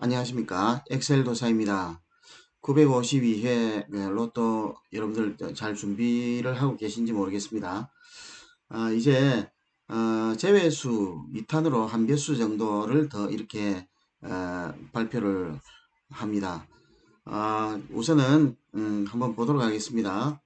안녕하십니까. 엑셀 도사입니다. 952회 로또 여러분들 잘 준비를 하고 계신지 모르겠습니다. 아, 이제 어, 제외수 2탄으로 한 몇 수 정도를 더 이렇게 어, 발표를 합니다. 아, 우선은 음, 한번 보도록 하겠습니다.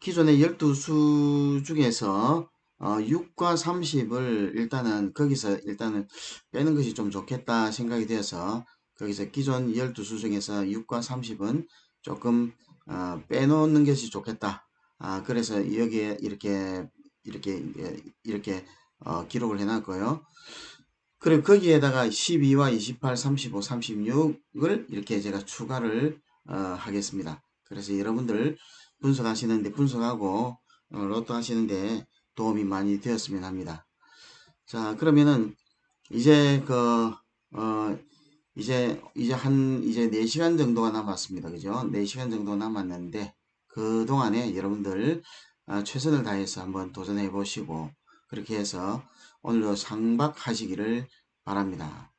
기존의 12수 중에서 어, 6과 30을 일단은 거기서 일단은 빼는 것이 좀 좋겠다 생각이 되어서 거기서 기존 12수 중에서 6과 30은 조금 어, 빼놓는 것이 좋겠다. 아, 그래서 여기에 이렇게 이렇게 이렇게 어, 기록을 해놨고요. 그리고 거기에다가 12와 28, 35, 36을 이렇게 제가 추가를 어, 하겠습니다. 그래서 여러분들 분석하시는데 분석하고 어, 로또 하시는데 도움이 많이 되었으면 합니다. 자, 그러면은 이제 그, 어, 이제, 이제 한, 이제 4시간 정도가 남았습니다. 그죠? 4시간 정도 남았는데, 그 동안에 여러분들 어, 최선을 다해서 한번 도전해 보시고, 그렇게 해서 오늘도 상박하시기를 바랍니다.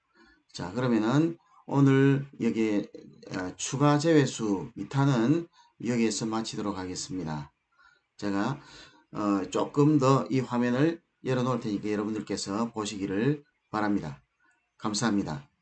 자, 그러면은 오늘 여기 어, 추가 제외수 2탄은 여기에서 마치도록 하겠습니다. 제가 어, 조금 더 이 화면을 열어 놓을 테니까 여러분들께서 보시기를 바랍니다. 감사합니다.